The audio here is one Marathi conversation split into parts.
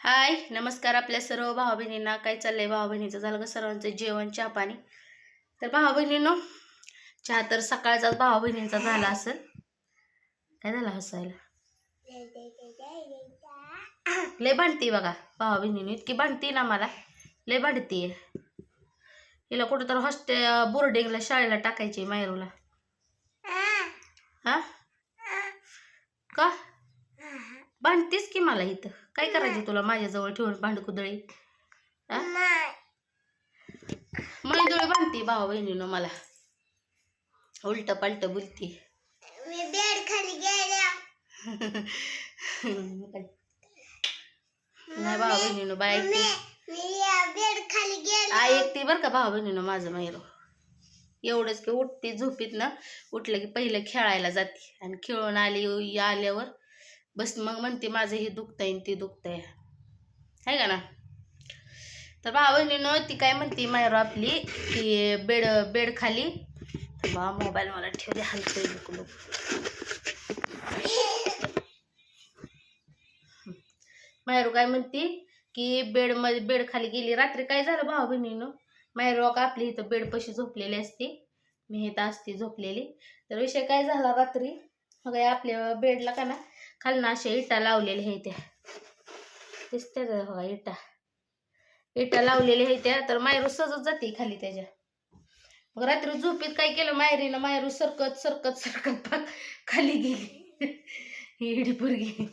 हाय नमस्कार आपल्या सर्व भाऊ बहिणींना काय चाललंय भाऊ बहिणीचं झालं का सर्वांचं जेवण चहा पाणी? तर भावा बहिणींनो चहा तर सकाळचाच भावा बहिणींचा झाला असेल. काय झालं हसायला? लय भांडती बघा भावा बहिणीने इतकी भांडती ना मला. लय भांडती हिला कुठं तर हॉस्टेल बोर्डिंगला शाळेला टाकायची मायरूला हा? का? भांडतीस की मला इथं? काय करायचं तुला? माझ्याजवळ ठेवून भांडकुदळी मैदोळी भांडती भावा बहिणीनं मला. उलट पालट बोलती. मी बेड खाली गेल्या. नाही भावा बहिणीनं बाय ऐकते बरं का भावा बहिणीनं माझं मैरो एवढंच की उठते झोपीत ना उठलं की पहिलं खेळायला जाते. आणि खेळून आली आल्यावर बस मग म्हणते माझं हे दुखतंय आणि ते दुखतंय. आहे का ना? तर भावा बहिणीनं ती काय म्हणते मायरो आपली की बेड बेड खाली. बा मोबाईल मला ठेव दे हलतोय नको नको. मायरू काय म्हणते की बेडमध्ये बेड खाली गेली. रात्री काय झालं भाऊ बहिणीनं? मायरू का आपली इथं बेड पशी झोपलेली असते. मी इथं असते झोपलेली. तर विषय काय झाला रात्री? मग आपल्या बेडला का ना खालनं अशा इटा लावलेल्या आहेत त्या. दिसते बघा इटा? इटा लावलेल्या आहेत त्या तर मायरू सजत जाते खाली त्याच्या. मग रात्री झोपीत काय केलं मायरीनं मायरू सरकत सरकत सरकत खाली गेली. ही इडी पोरगी.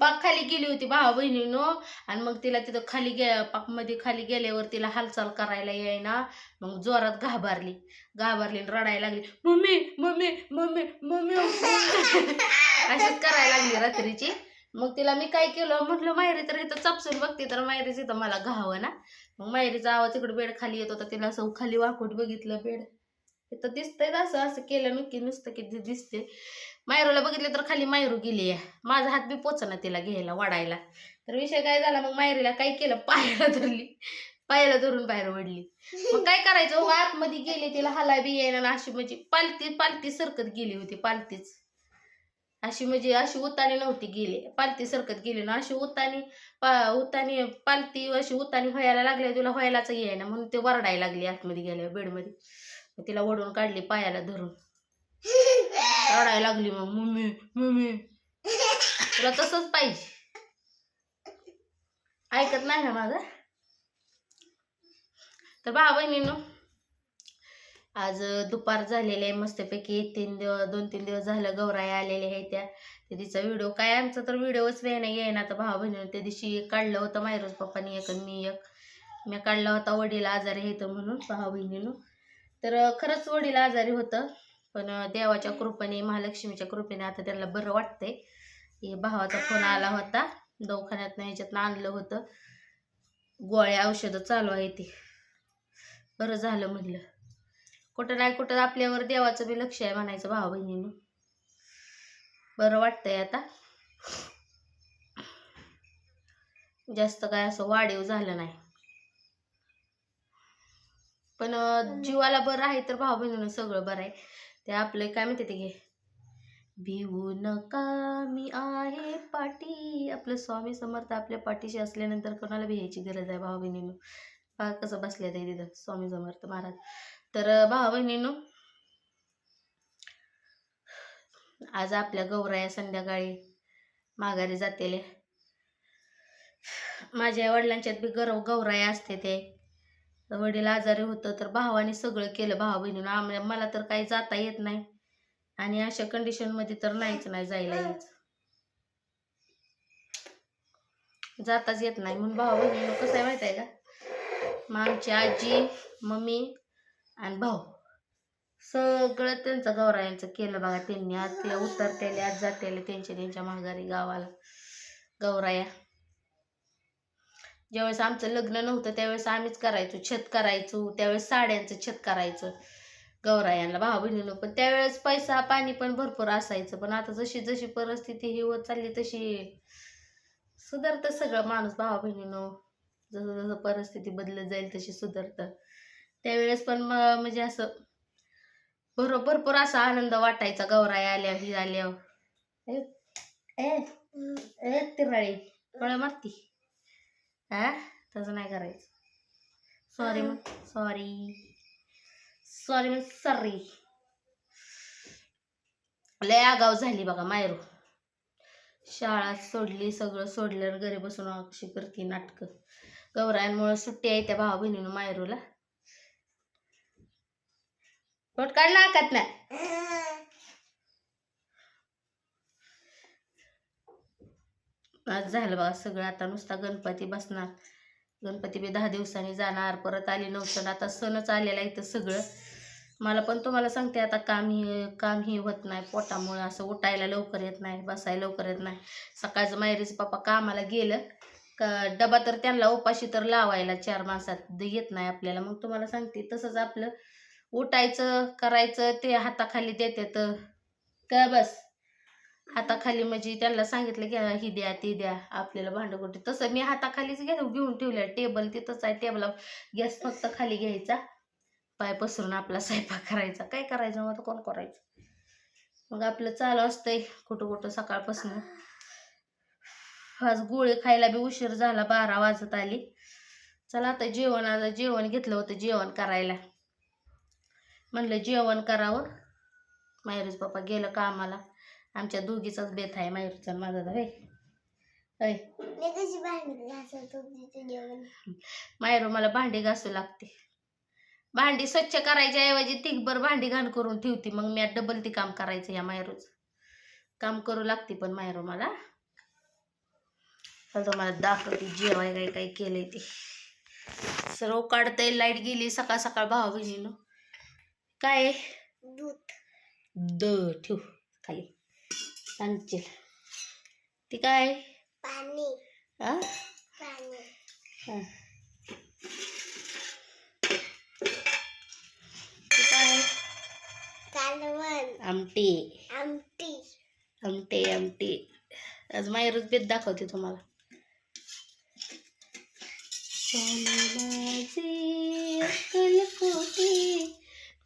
पाक खाली गेली होती भावा बहिणीनो. आणि मग तिला तिथं खाली गे पाकमध्ये खाली गेल्यावर तिला हालचाल करायला येईना मग जोरात घाबरली. घाबरली आणि रडायला लागली मम्मी मम्मी मम्मी मम्मी अशीच करायला लागली रात्रीची. मग तिला मी काय केलं? म्हटलं मायरी तर इथं चपसून बघते तर मायरीच इथं मला घावं ना. मग मायरीचा आवाज इकडे बेड खाली येत होता. तिला असं खाली वाकूट बघितलं बेड. इथं दिसतंय असं असं केलं नक्की नुसतं की दिसते. मायरूला बघितलं तर खाली मायरू गेली. आहे माझा हात बी पोचना तिला घ्यायला वाढायला. तर विषय काय झाला मग मायरीला काय केलं? पायाला धरली. पायाला धरून बाहेर ओढली मग काय करायचं? हो, आतमध्ये गेली तिला हलाय बी येईना अशी म्हणजे पालती पालती सरकत गेली होती पालतीच. अशी म्हणजे अशी उतानी नव्हती गेली. पालती सरकत गेली ना अशी उतानी पा उतानी पालती अशी उतानी व्हायला लागल्या तिला व्हायलाच येईना. म्हणून ते वरडायला लागली आतमध्ये गेल्या बेडमध्ये. तिला ओढून काढली पायाला धरून. रडायला लागली मग. Mummy mummy. तुला तसंच पाहिजे. ऐकत नाही ना माझं? तर भावा बहिणीनं आज दुपार झालेले आहे मस्तपैकी. तीन दिवस दोन तीन दिवस झालं गौराई आलेले आहे त्या. ते तिचा व्हिडिओ काय आमचा तर व्हिडिओच वेळ नाही आहे ना तर भावा बहिणीनं त्या दिवशी काढलं होतं मायरोज पप्पानी एक मी एक. मी काढला होता वडील आजारी येतं म्हणून भावा बहिणीनं. तर खरंच वडील आजारी होतं. पण देवाच्या कृपेने महालक्ष्मीच्या कृपेने आता त्यांना बरं वाटतंय. भावाचा फोन आला होता. दवाखान्यातनं ह्याच्यातनं आणलं होतं. गोळ्या औषधं चालू आहे ती. बरं झालं म्हणलं. कुठं नाही कुठं आपल्यावर देवाचं बी लक्ष आहे म्हणायचं भावा बहिणीनं बरं वाटतंय आता. जास्त काय असं वाढीव झालं नाही. पण जीवाला बरं आहे तर भाऊ बहिणीनं सगळं बरं आहे. ते आपलं काय म्हणते ते घे. भिवू नका मी आहे पाठी आपलं स्वामी समर्थ आपल्या पाठीशी असल्यानंतर कोणाला भियायची गरज आहे भाऊ बहिणीनो? पहा कसं बसले ते तिथं? स्वामी समर्थ महाराज. तर भाऊ बहिणीनो आज आपल्या गौराया संध्याकाळी माघारी जातेले. माझ्या वडिलांच्यात बी गौरव गौराया असते ते. वडील आजारी होतं तर भावाने सगळं केलं. भावा बहिणीनं आम्हाला मला तर काही जाता येत नाही. आणि अशा कंडिशनमध्ये तर नाहीच नाही जायला यायचं. जाताच येत नाही. म्हणून भावा बहिणीनं कसं आहे माहिती आहे का? मग आमची आजी मम्मी आणि भाऊ सगळं त्यांचं गौरायांचं केलं बघा. त्यांनी आज ते उतरतेले आज जातेले त्यांच्या त्यांच्या माघारी गावाला गौराया. ज्यावेळेस आमचं लग्न नव्हतं त्यावेळेस आम्हीच करायचो छत करायचो त्यावेळेस साड्यांचं छत करायचं. गौरायांना भाऊ बहिणीनं पण. त्यावेळेस पैसा पाणी पण भरपूर असायचं पण आता जशी जशी परिस्थिती ही होत चालली तशी सुधारतं सगळं माणूस भावा बहिणीनं. जसं जसं परिस्थिती बदलत जाईल तशी सुधारतं. त्यावेळेस पण म्हणजे असं भर भरपूर असा आनंद वाटायचा गौराया आल्या ही आल्या. ए ए, ए तिराळी फळ मारती. हा? तसं नाही करायचं. सॉरी मग. सॉरी सॉरी मग सॉरी लय आगाव झाली बघा मायरू. शाळा सोडली सगळं सोडल्यावर घरी बसून कशी करते नाटकं. गौरायांमुळे सुट्टी आहे त्या भावा बहिणीनं मायरूला. पोट काढला हाकात नाही आज झालं बघा सगळं आता नुसता गणपती बसणार. गणपती बी दहा दिवसांनी जाणार परत आली नवसण आता सणच आलेला इथं सगळं. मला पण तुम्हाला सांगते आता काम ही काम ही होत नाही पोटामुळं असं उठायला लवकर येत नाही बसायला लवकर येत नाही. सकाळचं मायरीचं पप्पा कामाला गेलं का डबा तर त्यांना उपाशी तर लावायला चार माणसात येत नाही आपल्याला. मग तुम्हाला सांगते तसंच आपलं उठायचं करायचं ते हाताखाली देतात. का बस? हाताखाली म्हणजे त्यांना सांगितलं की ही द्या ती द्या आपल्याला भांडं तसं मी हाताखालीच घेऊन घेऊन ठेवल्या. टेबल तिथंच आहे टेबला गॅस फक्त खाली घ्यायचा. पाय पसरून आपला स्वयंपाक करायचा. काय करायचं मग आता? कोण करायचं? मग आपलं चालू असतंय कुठं कुठं सकाळपासून. आज गोळे खायला बी उशीर झाला बारा वाजत आली. चला आता जेवण आता जेवण घेतलं होतं जेवण करायला. म्हणलं जेवण करावं. मायरेज पप्पा गेलं कामाला. आमच्या दोघीचाच बेत आहे मायरूचा माझा होय तुझ्यावर मायरू मला भांडी घासू लागते. भांडी स्वच्छ करायच्या ऐवजी तिकभर भांडी घाण करून ठेवते मग मी डबल ती काम करायचं या मायरूच. काम करू लागते पण मायरू मला. मला दाखवते जेवाय काय काय केलंय ते. सर्व काढतंय लाइट गेली सकाळ सकाळ भावा बहिणीनं. काय? दूध. द ठेव खाली. सांगशील ती काय? पाणी. हा. ती काय? कालवण. आमटी. आमटी. आमटे आमटी. आज मायरूच बेत दाखवते तुम्हाला.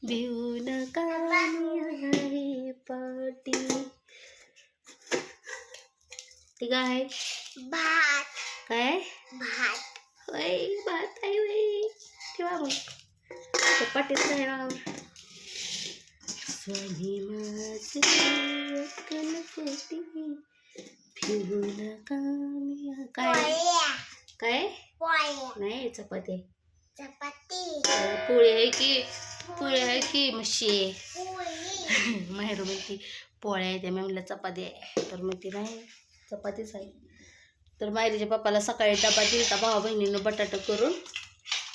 भिऊ नका पाटी. ती काय आहे? भात. काय भात. होय भात आहे होय ठेवा मग. ते नाही ना. स्वामी माझे फिरू नका काय काय? नाही चपाती. चपाती. पोळी आहे की? पोळी आहे की पोळी. माहेर म्हणती पोळ्या आहे त्या. मी म्हणलं चपाती आहे. तर म्हणती नाही. चपातीच आहे. तर मायरीच्या पप्पाला सकाळी डबा दिलता भावा बहिणीनं बटाटा करून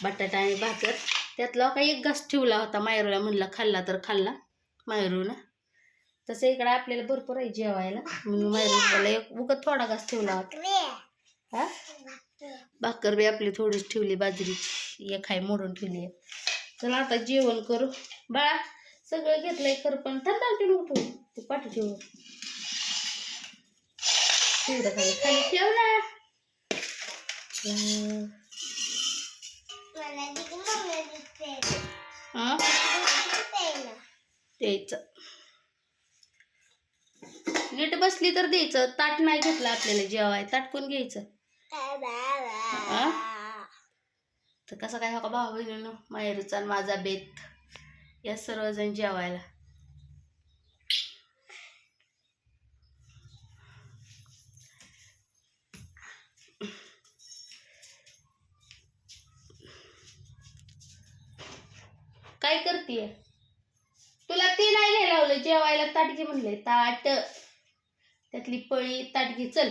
बटाटा आणि भाकर त्यातला काही एक घास ठेवला होता मायरूला म्हणला खाल्ला तर खाल्ला मायरूनं. तसं इकडं आपल्याला भरपूर आहे जेवायला म्हणून मायरूला एक उगत थोडा घास ठेवला होता. हा? भाकर बी आपली थोडीच ठेवली बाजरीची एक आहे मोडून ठेवली आहे. चला आता जेवण करू. बाळा सगळं घेतलंय खरं पण थंड ठेवून उठू ते पाठी ठेवू. खाली ठेव ना हा द्यायचं नीट बसली तर द्यायचं. ताट नाही घेतलं आपल्याला जेवाय. ताट कोण घ्यायचं? तर कसं काय हो का भाऊ बहिणीनं? माहेरचा आणि माझा बेत. या सर्वजण जेवायला. करतीये. तुला ते नाही घ्यायला लावलं जेवायला ताट घे म्हणले ताट. त्यातली पळी ताट घे चल.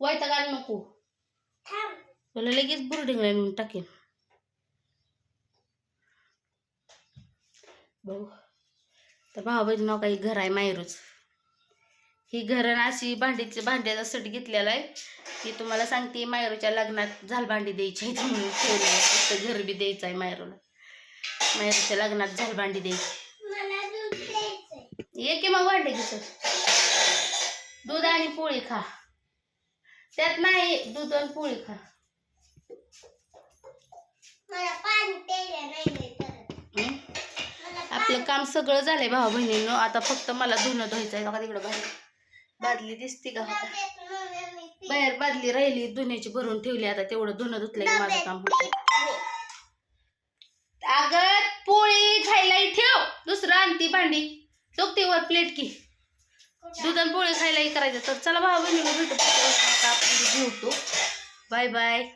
वायता घाल नको तुला लगेच बुरडिंगला नेऊन टाकेन. बघू. तर भाऊ बहिणीनं काही घर आहे मायरूच ही घरं अशी भांडीची भांड्याचा सेट घेतलेला आहे. की तुम्हाला सांगते मायरूच्या लग्नात झालभांडी द्यायची आहे म्हणून. फक्त घर बी द्यायचं आहे मायरूला मायरूच्या लग्नात झालभांडी द्यायची मला दूध प्यायचंय. ये की मग भांडे घेतो दूध आणि पोळी खा. त्यात नाही दूध आणि पोळी खा. आपलं काम सगळं झालंय भाऊ बहिणीनं. आता फक्त मला धुणं धुवायचं आहे बघा तिकडं बाहेर बादली दिसते का बाहेर बादली राहिली धुण्याची भरून ठेवली. आता तेवढं धुणं धुतलं की माझं काम होतं अगं पोळी खायला ठेव. दुसरं आणती भांडी. चौकतीवर प्लेट की दूध आणि पोळी खायलाही करायचं. तर चला भाऊ बहिणी भेटू. पुढच्या आपण बाय बाय.